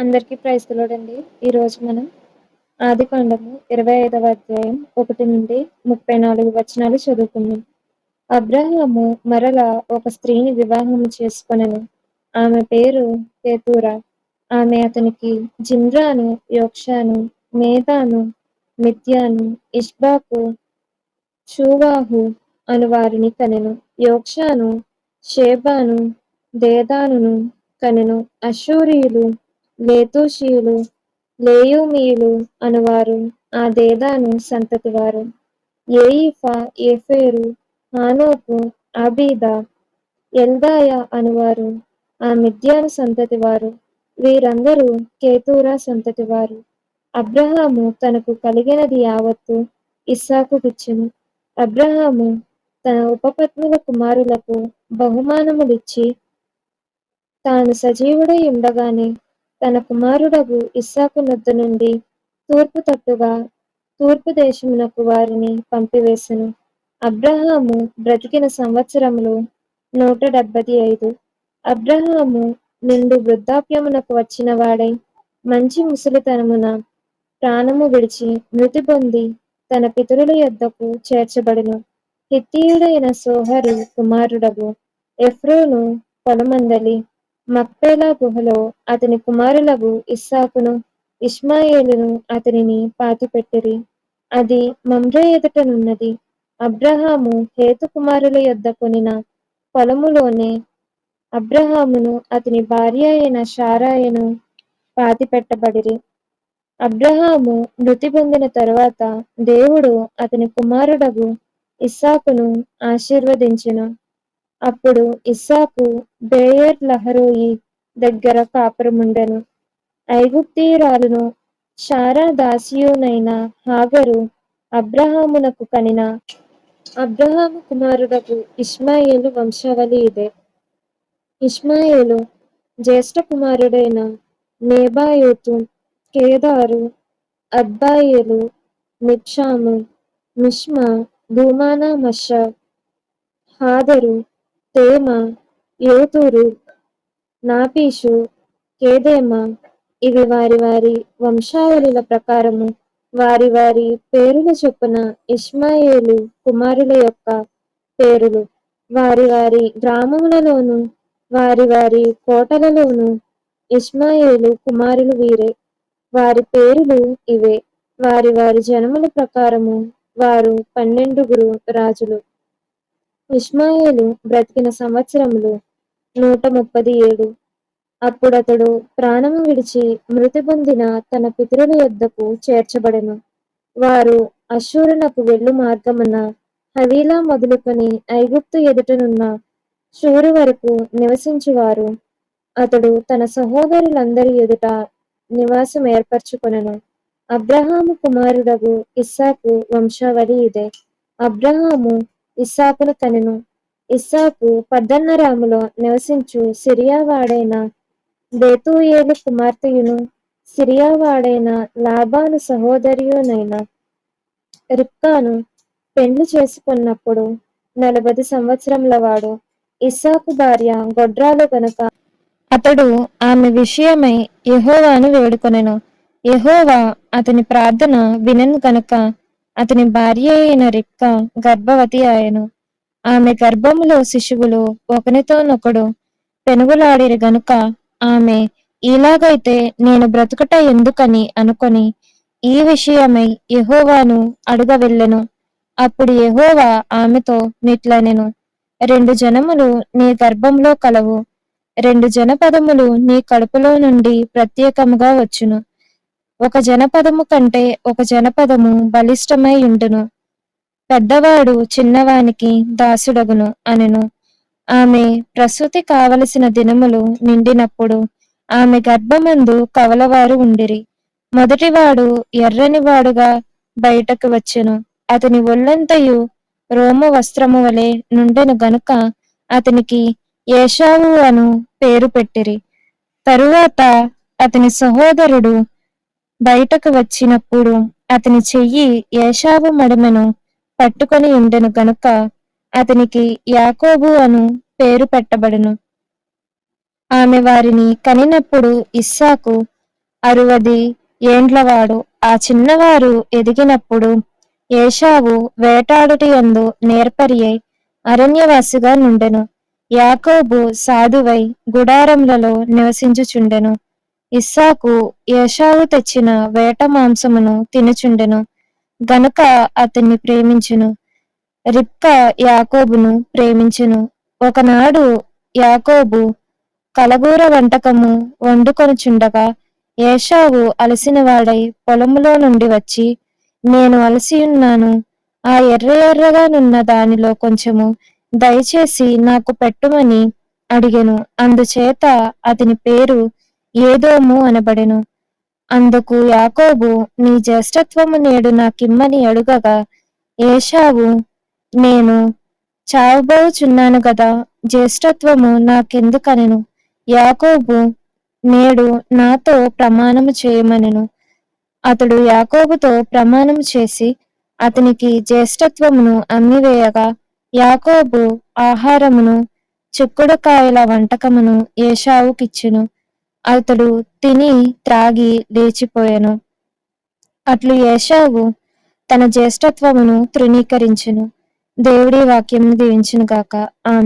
అందరికీ ప్రైస్తలోడండి ఈరోజు మనం ఆది కాండము ఇరవై ఐదవ అధ్యాయం ఒకటి నుండి ముప్పై నాలుగు వచనాలు చదువుకున్నాం అబ్రహాము మరల ఒక స్త్రీని వివాహం చేసుకొనెను. ఆమె పేరు కేతూరా. ఆమె అతనికి జిమ్రాను యోక్షాను మేధాను మిథ్యాను ఇష్బాకు షూవాహు అను వారిని కనెను. యోక్షాను షేబాను దేదానును కనెను. అశూరియులు లేతూషీయులు లేయుమీయులు అనువారు ఆ దేదాను సంతతి వారు ఏయిఫా ఏఫేరు హానోకు అబీద ఎల్దాయ అనువారు ఆ మిద్యాను సంతతి వారు వీరందరూ కేతూరా సంతతి వారు అబ్రహాము తనకు కలిగినది యావత్తు ఇస్సాకుకిచ్చెను అబ్రహాము తన ఉపపత్నుల కుమారులకు బహుమానములిచ్చి తాను సజీవుడై ఉండగానే తన కుమారుడగు ఇస్సాకు నొద్ద నుండి తూర్పు తట్టుగా తూర్పు దేశమునకు వారిని పంపివేశెను అబ్రహాము బ్రతికిన సంవత్సరములు నూట డెబ్బది ఐదు. అబ్రహాము నిండు వృద్ధాప్యమునకు వచ్చిన వాడై మంచి ముసలితనమున ప్రాణము విడిచి మృతి పొంది తన పితరుల యొద్దకు చేర్చబడును. హిత్తీయుడైన సోహరు కుమారుడగు ఎఫ్రోను పొలమందలి మక్పేలా గుహలో అతని కుమారులకు ఇస్సాకును ఇష్మాయేలును అతనిని పాతిపెట్టిరి. అది మమ్రే ఎదుటనున్నది. అబ్రహాము హేతు కుమారుల యొద్ద కొనిన పొలములోనే అబ్రహామును అతని భార్య అయిన షారాయను పాతిపెట్టబడిరి. అబ్రహాము మృతి పొందిన తరువాత దేవుడు అతని కుమారుడగు ఇస్సాకును ఆశీర్వదించెను. అప్పుడు ఇస్సాకు బేయర్ లహరోయి దగ్గర కాపురముండెను. ఐగుప్తీయురాలును శారా దాసియునైన హాగరు అబ్రహామునకు కనిన అబ్రహాము కుమారుడకు ఇస్మాయేలు వంశావళి ఇదే. ఇష్మాయేలు జ్యేష్ఠ కుమారుడైన నేబాయోతు కేదారు అద్బాయేలు మిక్షాము మిష్మా భూమానా మష హాదరు తేమ యోతూరు నాపీషు కేదేమ ఇవి వారి వారి వంశావళిల ప్రకారము. వారి వారి పేరుల చొప్పున ఇష్మాయేలు కుమారుల యొక్క పేరులు. వారి వారి గ్రామములలోను వారి వారి కోటలలోను ఇష్మాయేలు కుమారులు వీరే. వారి పేరులు ఇవే. వారి వారి జనముల ప్రకారము వారు పన్నెండుగురు రాజులు. ఇష్మాయేలు బ్రతికిన సంవత్సరములు నూట ముప్పది ఏడు అప్పుడతడు ప్రాణము విడిచి మృతి పొందిన తన పితరుల యొద్దకు చేర్చబడెను. వారు అశూరునకు వెళ్ళు మార్గమున హవీలా మొదలుకొని ఐగుప్తు ఎదుటనున్న షూరు వరకు నివసించువారు. అతడు తన సహోదరులందరి ఎదుట నివాసం ఏర్పరచుకొనను. అబ్రహాము కుమారుడగు ఇస్సాకు వంశావళి ఇదే. అబ్రహాము ఇస్సాకును కనెను. ఇస్సాకు పద్దన్నరాములో నివసించు సిరియావాడైన బేతూయేలు కుమార్తెయును సిరియావాడైన లాభాను సహోదరియునైన రిప్కాను పెండ్లి చేసుకున్నప్పుడు నలభై సంవత్సరముల వాడు ఇస్సాకు భార్య గొడ్రాలు గనుక అతడు ఆమె విషయమై యహోవాను వేడుకొనెను. యహోవా అతని ప్రార్థన వినను కనుక అతని భార్య అయిన రిక్క గర్భవతి ఆయను. ఆమె గర్భములో శిశువులు ఒకనితోనొకడు పెనుగులాడిరు గనుక ఆమె ఇలాగైతే నేను బ్రతుకుట ఎందుకని అనుకొని ఈ విషయమై యహోవాను అడుగ వెళ్ళెను అప్పుడు యహోవా ఆమెతో నిట్లనెను రెండు జనములు నీ గర్భంలో కలవు. రెండు జనపదములు నీ కడుపులో నుండి ప్రత్యేకముగా వచ్చును. ఒక జనపదము కంటే ఒక జనపదము బలిష్టమై ఉండును. పెద్దవాడు చిన్నవానికి దాసుడగును అనెను. ఆమె ప్రసూతి కావలసిన దినములు నిండినప్పుడు ఆమె గర్భమందు కవలవారు ఉండిరి. మొదటివాడు ఎర్రని వాడుగా బయటకు వచ్చెను. అతని ఒళ్ళంతయు రోమ వస్త్రము వలె నుండెను గనుక అతనికి ఏషావు అను పేరు పెట్టిరి. తరువాత అతని సహోదరుడు బయటకు వచ్చినప్పుడు అతని చెయ్యి ఏషావు మడమను పట్టుకొని ఉండెను గనుక అతనికి యాకోబు అను పేరు పెట్టబడును. ఆమె వారిని కనినప్పుడు ఇస్సాకు అరువది ఏండ్లవాడు ఆ చిన్నవారు ఎదిగినప్పుడు ఏషావు వేటాడుటి యందు నేర్పరియై అరణ్యవాసిగా నుండెను. యాకోబు సాధువై గుడారములలో నివసించుచుండెను. ఇస్సాకు ఏషావు తెచ్చిన వేట మాంసమును తినుచుండెను. గనుక అతన్ని ప్రేమించును. రిప్క యాకోబును ప్రేమించును. ఒకనాడు యాకోబు కలగూర వంటకము వండుకొనుచుండగా ఏషావు అలసినవాడై పొలములో నుండి వచ్చి నేను అలసియున్నాను ఆ ఎర్ర ఎర్రగా నున్న దానిలో కొంచెము దయచేసి నాకు పెట్టుమని అడిగెను. అందుచేత అతని పేరు ఏదోము అనబడెను. అందుకు యాకోబు నీ జ్యేష్ఠత్వము నేడు నాకిమ్మని అడుగగా ఏషావు నేను చావబోచున్నాను కదా జ్యేష్ఠత్వము నాకెందుకనెను? యాకోబు నేడు నాతో ప్రమాణము చేయమనెను. అతడు యాకోబుతో ప్రమాణము చేసి అతనికి జ్యేష్ఠత్వమును అమ్మివేయగా యాకోబు ఆహారమును చిక్కుడుకాయల వంటకమును ఏషావుకిచ్చును అతడు తిని త్రాగి లేచిపోయాను. అట్లు ఏషావు తన జ్యేష్ఠత్వమును తృణీకరించును. దేవుడి వాక్యం దీవించును గాక ఆమె